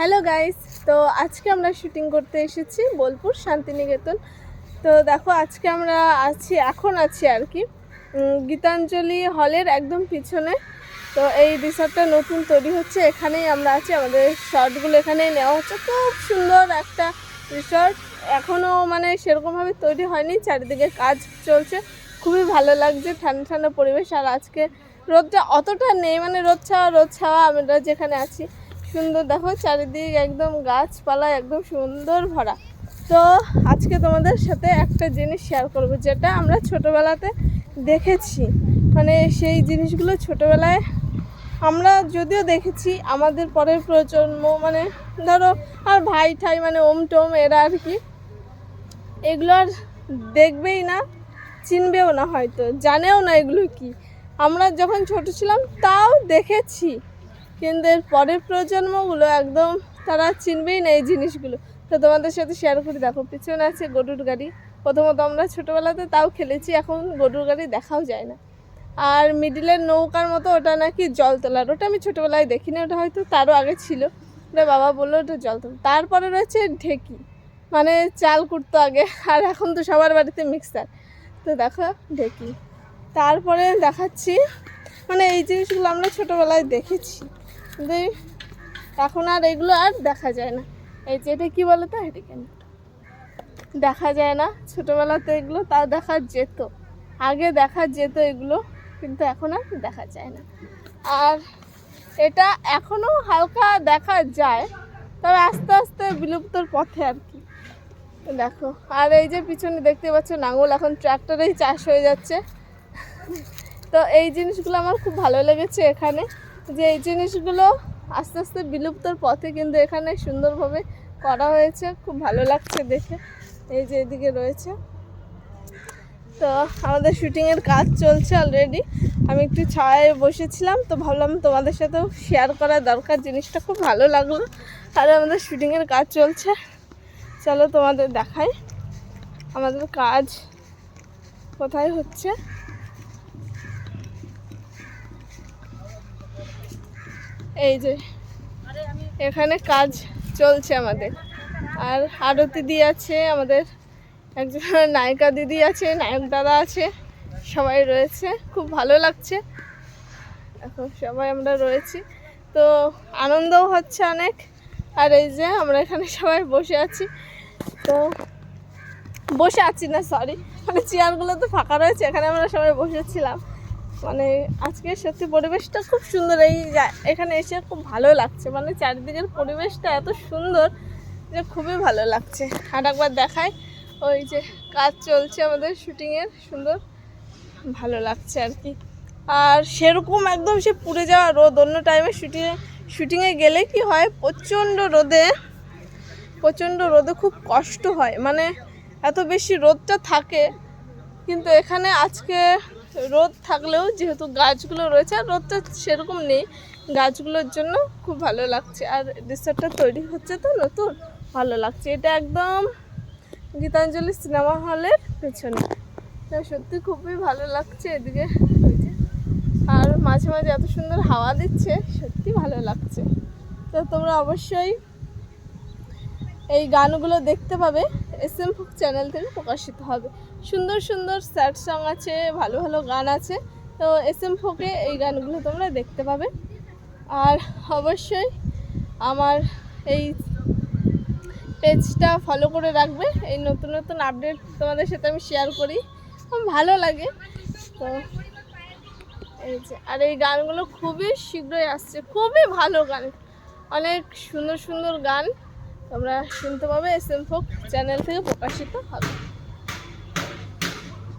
Hello guys, তো আজকে আমরা শুটিং করতে এসেছি বোলপুর শান্তিনিকেতন। তো দেখো, আজকে আমরা আছি, এখন আছি আর কি গীতাঞ্জলি হলের একদম পিছনে। তো এই রিসর্টটা নতুন তৈরি হচ্ছে, এখানেই আমরা আছি। আমাদের শর্টগুলো এখানেই নেওয়া হচ্ছে। খুব সুন্দর একটা রিসর্ট। এখনও মানে সেরকমভাবে তৈরি হয়নি, চারিদিকে কাজ চলছে। খুবই ভালো লাগছে, ঠান্ডা ঠান্ডা পরিবেশ। আর আজকে রোদটা অতটা নেই মানে রোদ ছাওয়া রোদ ছাওয়া আমরা যেখানে আছি সুন্দর, দেখো চারিদিক একদম গাছপালা, একদম সুন্দর ভরা। তো আজকে তোমাদের সাথে একটা জিনিস শেয়ার করব, যেটা আমরা ছোটোবেলাতে দেখেছি। মানে সেই জিনিসগুলো ছোটোবেলায় আমরা যদিও দেখেছি, আমাদের পরের প্রজন্ম মানে ধরো আর ভাই ঠাই মানে ওম টোম এরা আর কি, এগুলো আর দেখবেই না, চিনবেও না হয়তো, জানেও না এগুলো কি। আমরা যখন ছোট ছিলাম, তাও দেখেছি। কিন্তু এর পরের প্রজন্মগুলো একদম তারা চিনবেই না এই জিনিসগুলো। তো তোমাদের সাথে শেয়ার করি। দেখো, পিছনে আছে গরুর গাড়ি। প্রথমত আমরা ছোটোবেলাতে তাও খেলেছি, এখন গরুর গাড়ি দেখাও যায় না। আর মিডিলের নৌকার মতো ওটা নাকি জল তোলার। ওটা আমি ছোটোবেলায় দেখিনি, ওটা হয়তো তারও আগে ছিল। ওটা বাবা বলল ওটা জল তোলা। তারপরে রয়েছে ঢেকি। মানে চাল কুটতো আগে, আর এখন তো সবার বাড়িতে মিক্সার তো দেখো, ঢেকি। তারপরে দেখাচ্ছি মানে এই জিনিসগুলো আমরা ছোটোবেলায় দেখেছি। এখন আর এগুলো আর দেখা যায় না। এই যে এটা কী বলো তো এটা কেন দেখা যায় না। ছোটোবেলাতে এগুলো তাও দেখা যেত। আগে দেখা যেত এগুলো, কিন্তু এখন আর দেখা যায় না। আর এটা এখনও হালকা দেখা যায়, তবে আস্তে আস্তে বিলুপ্তর পথে আর কি। দেখো, আর এই যে পিছনে দেখতে পাচ্ছ নাঙল, এখন ট্র্যাক্টরেই চাষ হয়ে যাচ্ছে। তো এই জিনিসগুলো আমার খুব ভালো লেগেছে এখানে। যে এই জিনিসগুলো আস্তে আস্তে বিলুপ্তর পথে কিন্তু এখানে সুন্দরভাবে করা হয়েছে। খুব ভালো লাগছে দেখে। এই যে এদিকে রয়েছে। তো আমাদের শুটিংয়ের কাজ চলছে অলরেডি আমি একটু ছায়ায় বসেছিলাম, তো ভাবলাম তোমাদের সাথেও শেয়ার করা দরকার। জিনিসটা খুব ভালো লাগল। আর আমাদের শুটিংয়ের কাজ চলছে। চলো তোমাদের দেখাই। আমাদের কাজ কোথায় হচ্ছে? এই যে, এখানে কাজ চলছে আমাদের। আর আরতি দি আছে, আমাদের একজন নায়িকা দিদি আছে, নায়ক দাদা আছে, সবাই রয়েছে। খুব ভালো লাগছে। এখন সবাই আমরা রয়েছি। তো আনন্দও হচ্ছে অনেক। আর এই যে আমরা এখানে সবাই বসে আছি। তো বসে আছি না সরি মানে চেয়ারগুলো তো ফাঁকা রয়েছে, এখানে আমরা সবাই বসেছিলাম। মানে আজকে সত্যি পরিবেশটা খুব সুন্দর। এই এখানে এসে খুব ভালো লাগছে। মানে চারিদিকের পরিবেশটা এত সুন্দর যে খুবই ভালো লাগছে। আর একবার দেখায় ওই যে কাজ চলছে আমাদের শুটিংয়ের সুন্দর ভালো লাগছে আর কি। আর সেরকম একদম সে পুড়ে যাওয়া রোদ, অন্য টাইমে শুটিংয়ে শুটিংয়ে গেলে কি হয়, প্রচণ্ড রোদে প্রচণ্ড রোদে খুব কষ্ট হয়। মানে এত বেশি রোদটা থাকে, কিন্তু এখানে আজকে রোদ থাকলেও যেহেতু গাছগুলো রয়েছে, আর রোদটা সেরকম নেই। গাছগুলোর জন্য খুব ভালো লাগছে। আর রিসর্টটা তৈরি হচ্ছে তো নতুন? ভালো লাগছে। এটা একদম গীতাঞ্জলি সিনেমা হলের পেছনে। সত্যি খুবই ভালো লাগছে এদিকে। আর মাঝে মাঝে এত সুন্দর হাওয়া দিচ্ছে, সত্যি ভালো লাগছে। তো তোমরা অবশ্যই এই গানগুলো দেখতে পাবে। এস এম ফুক চ্যানেল থেকে প্রকাশিত হবে। সুন্দর সুন্দর স্যাড সং আছে, ভালো ভালো গান আছে। তো এস এম ফোকে এই গানগুলো তোমরা দেখতে পাবে। আর অবশ্যই আমার এই পেজটা ফলো করে রাখবে। এই নতুন নতুন আপডেট তোমাদের সাথে আমি শেয়ার করি। ভালো লাগে। তো এই যে, আর এই গানগুলো খুবই শীঘ্রই আসছে। খুবই ভালো গান। অনেক সুন্দর সুন্দর গান। তোমরা শুনতে পাবে এস এম ফোক চ্যানেল থেকে প্রকাশিত হবে।